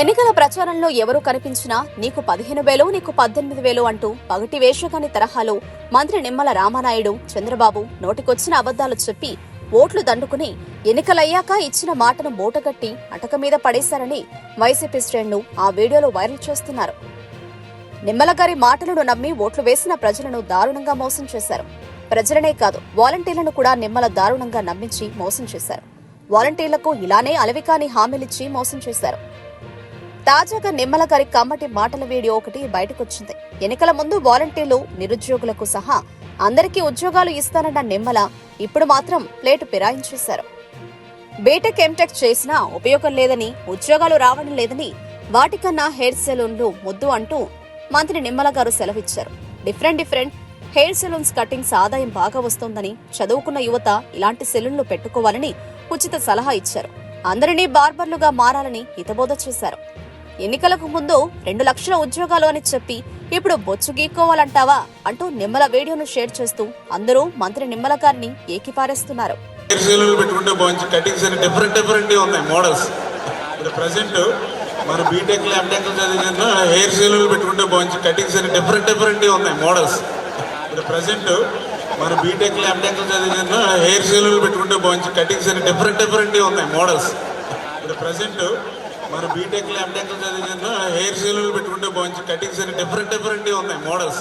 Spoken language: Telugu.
ఎన్నికల ప్రచారంలో ఎవరు కనిపించినా నీకు పదిహేను వేలు నీకు పద్దెనిమిది వేలు అంటూ పగటి వేషకాని తరహాలో మంత్రి నిమ్మల రామానాయుడు చంద్రబాబు నోటికొచ్చిన అబద్దాలు చెప్పి ఓట్లు దండుకుని ఎన్నికలయ్యాక ఇచ్చిన మాటను మూటగట్టి అటక మీద పడేశారని వైసీపీ శ్రేణులు ఆ వీడియోలో వైరల్ చేస్తున్నారు. నిమ్మల గారి మాటలను నమ్మి ఓట్లు వేసిన ప్రజలను దారుణంగా మోసం చేశారు. ప్రజలనే కాదు వాలంటీర్లను కూడా నిమ్మల దారుణంగా నమ్మించి మోసం చేశారు. వాలంటీర్లకు ఇలానే అలవికాని హామీలిచ్చి మోసం చేశారు. తాజాగా నిమ్మల గారి కమ్మటి మాటల వీడియో ఒకటి బయటకొచ్చింది. ఎన్నికల ముందు వాలంటీర్లు నిరుద్యోగులకు సహా అందరికీ ఉద్యోగాలు ఇస్తానన్న నిమ్మల ఇప్పుడు మాత్రం ప్లేటు ఫిరాయించేశారు. బీటెక్ ఎంటెక్ చేసినా ఉపయోగం లేదని ఉద్యోగాలు రావడం లేదని వాటికన్నా హెయిర్ సెలూన్లు ముద్దు అంటూ మంత్రి నిమ్మల గారు సెలవిచ్చారు. Different different hair salons cuttings ఆదాయం బాగా వస్తోందని చదువుకున్న యువత ఇలాంటి సెలూన్లు పెట్టుకోవాలని ఉచిత సలహా ఇచ్చారు. అందరినీ బార్బర్లుగా మారాలని హితబోధ చేశారు. ఎన్నికలకు ముందు రెండు లక్షల ఉద్యోగాలు అని చెప్పి ఇప్పుడు బొచ్చు గీక్కోవాలంటావా అంటూ నిమ్మల వీడియోను షేర్ చేస్తూ అందరూ మంత్రి నిమ్మల గారిని ఏకిపారేస్తున్నారు. హెయిర్ సెలూన్లు కటింగ్స్ డిఫరెంట్ డిఫరెంట్ ఉన్నాయి. మోడల్స్. ప్రెసెంట్ మన చదివిన హెయిర్ సెలూన్లు పెట్టుకుంటే బాగుంది. కటింగ్స్ అని డిఫరెంట్ డిఫరెంట్ ఉన్నాయి. మోడల్స్. ఇప్పుడు ప్రజెంట్ మన బీటెక్ ఎంటెక్లు చదివిన హెయిర్ సెలూన్లు పెట్టుకుంటే బాగుంది. కటింగ్స్ అని డిఫరెంట్ డిఫరెంట్గా ఉన్నాయి మోడల్స్ ఇప్పుడు ప్రజెంట్ మన బీటెక్లు ఎంటెక్లు చదివిన హెయిర్ సెలూన్లు పెట్టుకుంటే బాగుంది. కటింగ్స్ అని డిఫరెంట్ డిఫరెంట్గా ఉన్నాయి మోడల్స్